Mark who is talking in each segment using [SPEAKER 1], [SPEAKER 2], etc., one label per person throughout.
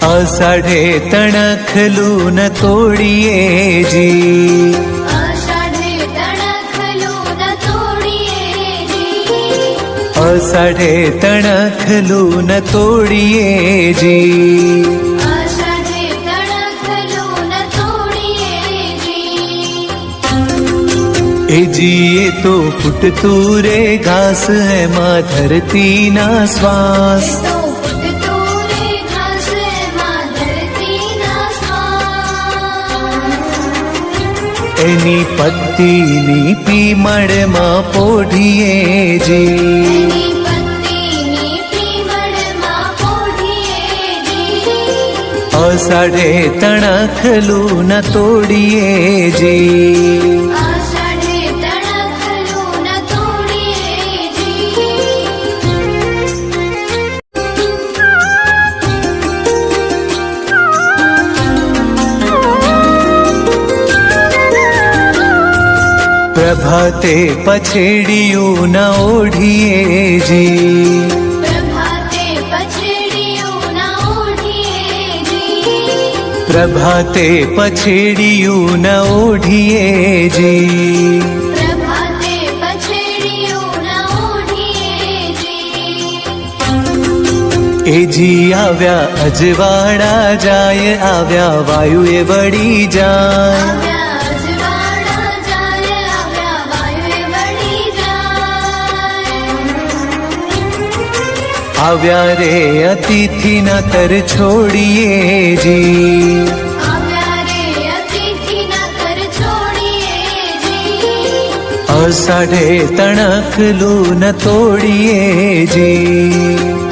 [SPEAKER 1] અષાઢે તણખલું ન તોડીએ જી. અષાઢે તણખલું ન તોડીએ જી. એ જીએ તો ફૂટતું રે ઘાસ એમાં ધરતીના શ્વાસ.
[SPEAKER 2] તો
[SPEAKER 1] એની પત્તીની પીમળમાં પોઢીએ જી. અષાઢે તણખલું ન તોડીએ જી. પ્રભાતે પછેડિયું ન ઓઢીએ જી
[SPEAKER 2] પ્રભાતે પછડીયું ના ઓઢીએ જી
[SPEAKER 1] પ્રભાતે પછેડિયું ન ઓઢીએ જી
[SPEAKER 2] પ્રભાતે પછડીયું ના ઓઢીએ જી
[SPEAKER 1] એ જી આવ્યા અજવાળા જાય આવ્યા વાયુએ વળી જાય
[SPEAKER 2] આવ્યા
[SPEAKER 1] રે અતિથિ નતર તર છોડીએ જી. અષાઢે તણખલું ન તોડીએ જી.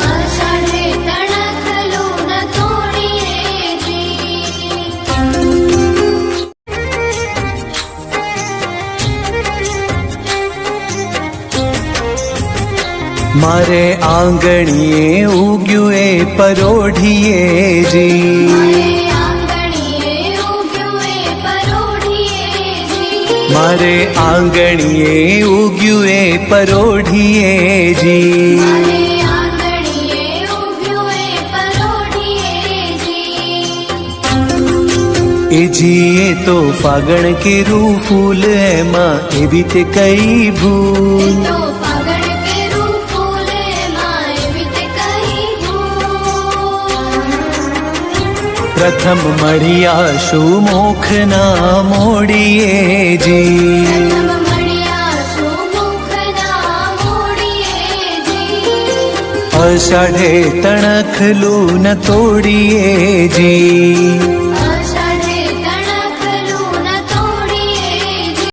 [SPEAKER 1] મારે આંગણીએ ઉગ્યું એ પરોઢીએ જી.
[SPEAKER 2] મારે આંગણીએ ઉગ્યું એ પરોઢીએ જી.
[SPEAKER 1] એ જીએ તો ફાગણ કેરું ફૂલ એમાં એવી તે કઈ ભૂલ?
[SPEAKER 2] પ્રથમ મળ્યા શું મોખના મોડીએ જી.
[SPEAKER 1] અષાઢે તણખલું ન તોડીએ જી.